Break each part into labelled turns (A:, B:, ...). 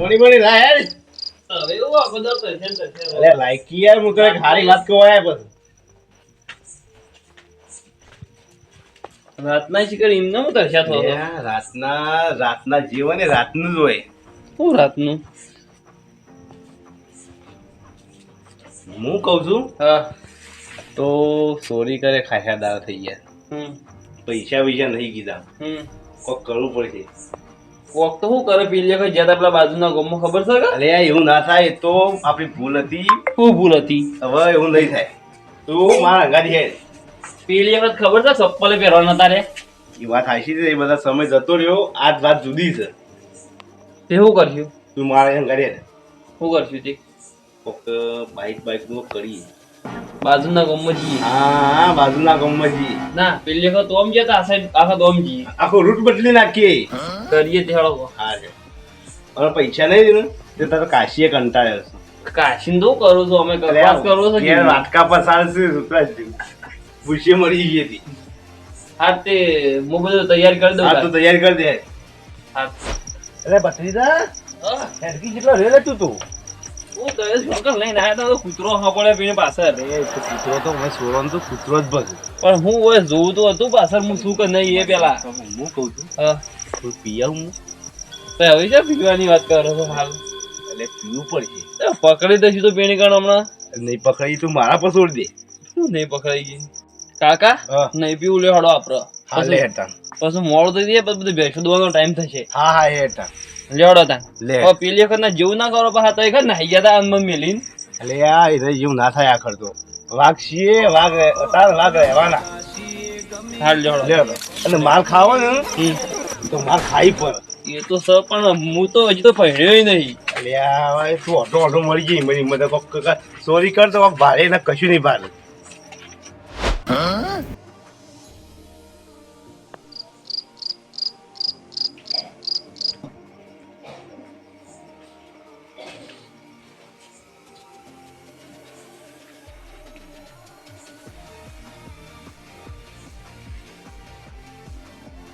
A: કોની કોની લાય
B: હવે એવું આ બધા તો છે
A: અરે લાયકી યાર હું કરે હારી વાત કહેવાય પછી
B: રાતના શિકાર એમને હું તરસ્યા થતો હતો.
A: રાતના રાતના જીવન એ રાતનું જ હોય.
B: શું રાતનું?
A: હું કહું છું
B: હા.
A: તો ચોરી કરે ખાસાદાર થઈ ગયા. પૈસા બીજા નહીં કીધા.
B: હમ.
A: કોક કરવું પડશે.
B: કોક તો શું કરે પેલી વખત જ્યાં આપણા બાજુના ગામમાં ખબર છે કે?
A: અરે એવું ના થાય તો આપણી ભૂલ હતી.
B: શું ભૂલ હતી?
A: હવે એવું નહીં થાય. તું મારા અંગાથી હેડ.
B: પેલી વખત ખબર છે ચપ્પલે પહેરવાના તારે?
A: એ વાત હાચી છે એ બધા સમય જતો રહ્યો આ જ વાત જુદી છે.
B: તે શું કરશું?
A: તું મારા અંગાથી હેડ.
B: શું કરશું તે?
A: કોક બાઇક બાઇકનું કરીએ.
B: બાજુના ગોમજી
A: હા બાજુના ગોમજી
B: ના પેલી વખત ઓમ જતા આ આખા ગામ
A: આખો રૂટ બદલી નાખીએ.
B: કરીએ તે હળો
A: હા પૈસા નહીં ને તે તારો કાશીએ કંટાળ્યો છે.
B: કાશીને તો કરું છું અમે કપાસ કરો છો
A: કે? વાટકા પર છે સુતરા ભૂસી મળી ગઈ હતી.
B: હા તે હું બધું તૈયાર કરી દઉં
A: હા તો તૈયાર કરી દે.
B: હા.
A: અરે ભત્રીજા હેડકી કેટલો રેલે તું તું.
B: પણ હું ઓય જોઉં તો હતું પાછળ હું શું કે નહીં એ પેલા.
A: હું કહું છું?
B: હા.
A: પીયા હું?
B: તો હવે છે પીવાની વાત કરો છો હાલ
A: એટલે પીવું પડશે.
B: પકડી દઈશું તો પેણી કણ હમણાં.
A: નહીં પકડી તું મારા પર છોડ દે.
B: શું નહીં પકડાઈ ગઈ? કાકા નહીં પીવું લે હડો આપડે.
A: હા લે હેટા
B: પછી મોડું થઈ જાય બધું બેસો દોવાનો ટાઈમ થશે.
A: હા હા હેટા
B: લેવડો તા.
A: લે.
B: ઓ પેલી વખત ના જેવું ના કરો પાછા તો એક જ નાહી ગયા તા અનમાં મેલીને
A: એટલે આ એ જેવું ના થાય આખર તો. વાઘ છીએ વાઘ તાર વાઘ રહેવાના.
B: હાલ લેવડો.
A: લેવડો અને માર ખાવો ને તો માર ખાઈ પણ.
B: એ તો સ પણ હું તો હજી તો પહેર્યો નહીં.
A: આ તું ઓટો ઓટો મળી ગઈ મારી મદદ સોરી કર તો ભારે ને કશું નહીં ભારે.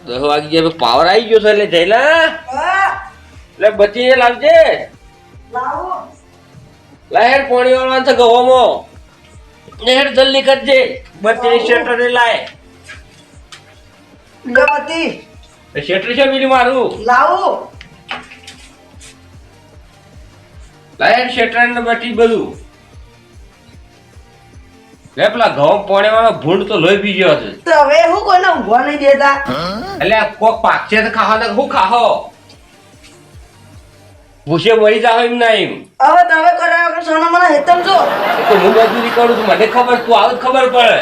B: દસ વાગી ગયા પાવર આવી ગયો છે એટલે જઈલા એટલે બચી લાવજે. લાહેર પોણી વાળવા છે ગવામાં. લહેર જલ્દી કરજે. બચી શેટર લાય.
C: ગમતી
B: શેટર છે મિલી મારું.
C: લાવો.
B: લાહેર શેટર ને બચી બધું. લે પેલા ઘઉં પાણી વાળો ભૂંડ તો લોહી પી ગયો છે.
C: તો હવે હું કોને ઊંઘવા નહીં દેતા?
B: એટલે કોક પાકશે તો ખાવા તો હું ખાહો? ભૂસે મરી જાવ એમ ના એમ.
C: હવે તમે કર્યા કે સોના મને હેતમ છો?
B: તો હું મજૂરી કરું છું મને ખબર તું આવું ખબર પડે.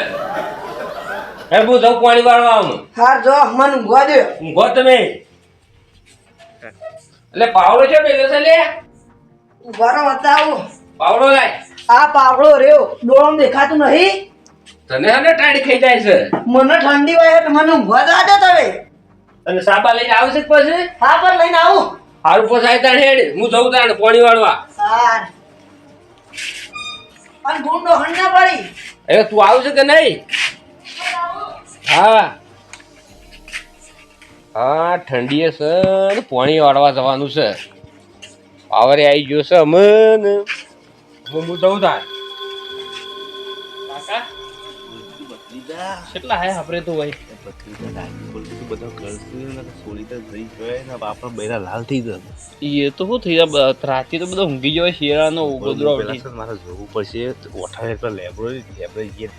B: એ હું જઉં પાણી વાળવા આવું.
C: હાર જો મને ઊંઘવા દે.
B: ઊંઘો તમે. એટલે પાવડો છે પેલો છે લે.
C: રહો બતાવું
B: પાવડો લાય.
C: આ પાવડો રેવ ડોળમ દેખાતું નહીં.
B: તને હને ટાઈડ ખાઈ જાય છે.
C: મને ઠંડી હોય એટલે મને ઊંઘવા દે તમે.
B: અને સાબા લઈને આવશે પછી?
C: હા પર લઈને આવું.
B: હારું પોસાય તાણ હેડ. હું જઉં તાણ પાણી વાળવા.
C: સાર. અને ગુંડો હણના પડી.
B: એ તું આવશે કે નહીં? હા. હા ઠંડીએ હશે ને પાણી વાળવા જવાનું છે. પાવરે આવી ગયો છે અમન. હું હું જઉં તાર કાકા? કેટલા હે આપણે તો ભાઈ?
A: લાલ થઈ જાય
B: એ તો શું થઈ રાતે તો બધા ઊંઘી જાય શેરાનો
A: ને મારે જોવું પડશે. ઓઠા એટલે લેબ્રોરી લેબરો ગીએ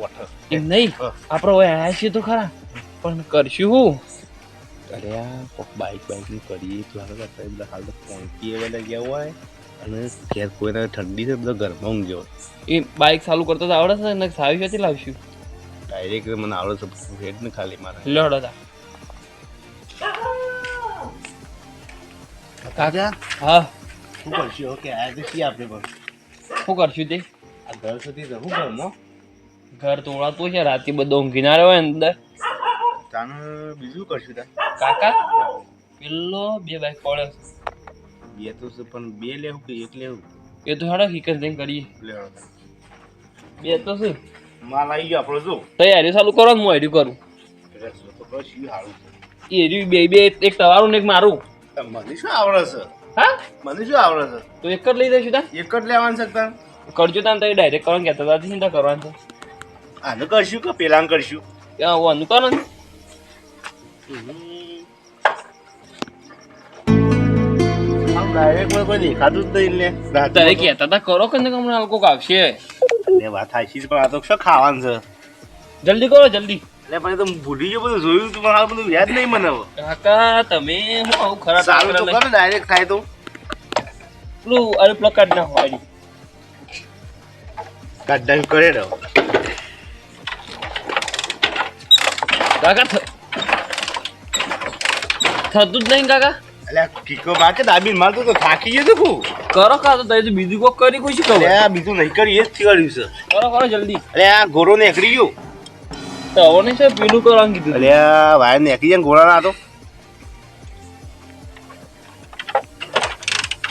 A: ઓઠા.
B: એમ નહીં? આપણે હવે છીએ તો ખરા. પણ કરશું હું?
A: અરે આ બાઈક બાઈકની કરીએ. તો હાલ તો પહોંચીએ ગયા હોય. અને ઘેર કોઈને ઠંડી છે બધા ઘરમાં ઊંઘ્યો
B: એ બાઇક ચાલુ કરતો તો આવડે છે? ને સાવી ક્યાંથી લાવશું
A: ડાયરેક્ટ મને આવડે છે હેડ ને ખાલી મારે.
B: લડો તા.
A: કાકા
B: હા.
A: શું કરશું? ઓકે આ તો શી આપણે પણ?
B: શું કરશું તે?
A: આ ઘર સુધી જવું ઘરમાં
B: ઘર તોડાતું છે રાતે બધો ઊંઘી ના રહ્યો અંદર.
A: તાનું બીજું કરશું તા.
B: કાકા પેલો બે બાઈક પડે
A: બે તો છે પણ બે લેવું કે એક લેવું
B: એ તો હેડો કિકર જઈને કરીએ. બે તો શું
A: માલ આવી ગયો આપણો જો.
B: તૈયારી ચાલુ કરો ને હું એર્યું કરું.
A: તો છે?
B: એ બે બે એક તમારું ને એક મારું.
A: મને શું આવડે છે?
B: હા?
A: મને શું આવડે છે?
B: તો એક જ લઈ દઈશું તા
A: એક જ લેવાનું છે તાર
B: કરજો તાન તમે ડાયરેક્ટ કરવાનું કહેતા હતા ચિંતા કરવાનું છે.
A: આનું કરશું કે પેલા કરશું?
B: ત્યાં આનું કરો ને.
A: ડાયરેક્ટ કોઈ દેખાતું જ નહીં તો-
B: કહેતા હતા કરો કે ને હમણાં કોક આવશે
A: એ વાત થાય છે પણ આ તો શું ખાવાનું છે?
B: જલ્દી કરો જલ્દી.
A: એટલે પણ તો ભૂલી ગયો બધું જોયું તું હાલ બધું યાદ નહીં મને
B: કાકા તમે હું આવું ખરાબ
A: સારું તો કરો ડાયરેક્ટ થાય તો.
B: પેલું અરે પેલો કાઢ ના હોય.
A: કાઢા કરે રહો
B: કાકા થતું જ નહીં કાકા?
A: આ કીકો માર કે દાબીન મારતો તો થાકી ગયો તો
B: કરો કા તો બીજું કોક કરી કોઈ શું
A: આ બીજું નહીં કરી એ જ થયું છે.
B: કરો કરો જલ્દી.
A: ગયો.
B: તો નહીં સાહેબ પેલું કરવાનું કીધું.
A: ગોળા ના તો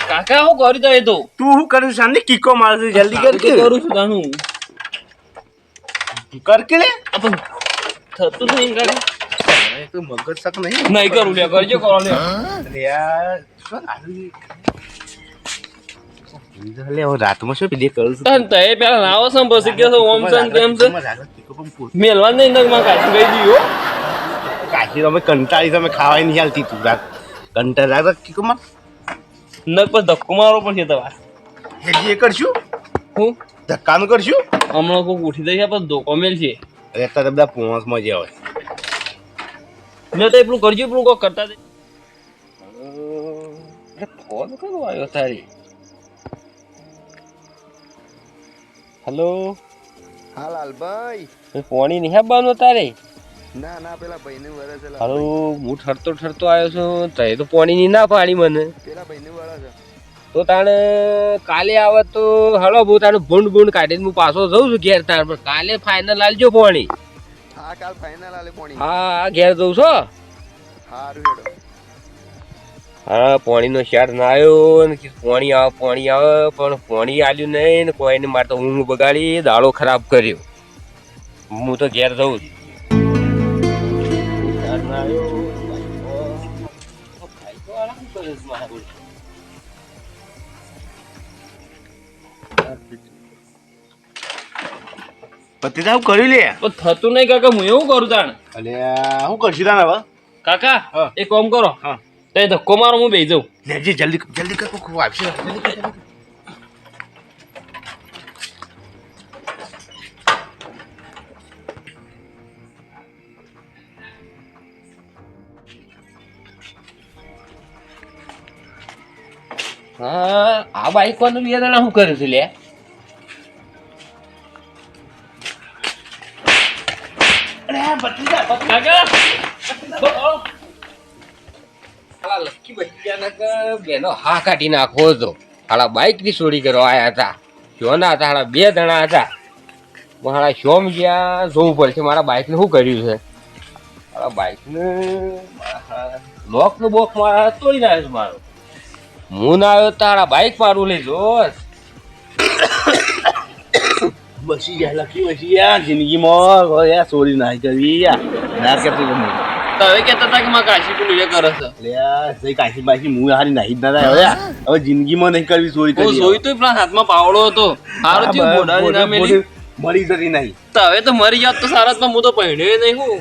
B: કાકા હું કરી દે તો.
A: તું શું કર્યું શાંતિ કીકો મારશે જલ્દી કર કે.
B: કરું છું તાનું.
A: કર કે લે.
B: થતું નહીં કાકા.
A: તો મગજ શક નહીં.
B: નહીં કરું લે કરજો કરો લે
A: યાર? લે હવે રાતમાં શું પેલી કરું છું.
B: તન તે પેલા લાવો સમ પછી કે છો ઓમ સમ તેમ છે. મેલવા નહીં નગમાં કાચી ગઈ દીયો
A: કાશી તમે કંટાળી તમે ખાવાય નહીં હાલતી તું રાત. કંટાળા રાત કીકો માર.
B: નગ પર ધક્કો મારવો પડશે તમારે.
A: હેજી એ કરશું?
B: હું?
A: ધક્કાનું કરશું?
B: હમણાં કોઈ ઉઠી દઈ પણ ધોકો મેલ છે
A: અત્યારે બધા પોંસમાં મજા હોય
B: મેં તો એટલું કરજો એટલું કોઈ કરતા દે. ફોન કરો આવ્યો તારી? હલો?
D: હા લાલભાઈ
B: પોણી નહીં આપવાનું તારે?
D: ના ના પેલા ભાઈને વરે છે
B: હાલો હું ઠરતો ઠરતો આવ્યો છું. તે તો પોણી ની ના પાડી મને.
D: પેલા ભાઈને વરે છે
B: તો તાણે કાલે આવે તો હળો ભૂ તાણે ભૂંડ ભૂંડ કાઢીને હું પાછો જઉં છું ઘેર તાર પણ કાલે ફાઇનલ આલજો પોણી.
D: હા કાલ ફાઇનલ આલે પોણી.
B: હા ઘેર જઉં છો?
D: હારું હેડો.
B: હા પોણીનો શેર ના આવ્યો ને પોણી આવે પોણી આવે પણ પોણી આલ્યું નહીં ને કોઈને મારે તો ઊંઘ બગાડી દાડો ખરાબ કર્યો. હું તો ઘેર જઉં છું.
A: પતિ સાહેબ કરી લે.
B: પણ થતું નહીં કાકા હું એવું કરું તાણ.
A: અલે શું કરશું તાને હવે?
B: કાકા
A: એ
B: એક કામ કરો.
A: હા.
B: તે ધક્કો મારો હું બે જાઉં.
A: લેજી જલ્દી જલ્દી કર કોઈ આવશે જલ્દી કર,
B: હા આ બાઈક વાનું બે જણા શું કર્યું છું લે? કાકા. હાલા લક્કી બચ્ચાના બેનો હા કાઢી નાખવો હતો હાલા બાઇકની ચોરી કરવા આયા હતા. જોના હતા, હાલા, બે જણા હતા. મારા શોમ ગયા, જોવું પડશે મારા બાઇકને શું કર્યું છે. મારા બાઈક લોકનું બોક મારા મારો. હું ના આવ્યો તારા બાઈક મારું લઈ જો
A: બસી ગયા લખી બસી ગયા જિંદગીમાં હવે યાર ચોરી ના કરવી યાર ના કરતો તમે
B: તમે કહેતા હતા કે મારા કાશી એ કરે છે
A: યાર જઈ કાશી બાશી હું હારી નાહી જ ના થાય હવે યાર. હવે જિંદગીમાં નહીં કરવી ચોરી
B: હું
A: કરી
B: જોયું તો પેલા હાથમાં પાવડો હતો સારું થયું બોડાની ના મેલી
A: મળી જતી નહીં
B: તો હવે તો મરી જાત તો સારા હું તો પહેણ્યો નહીં હું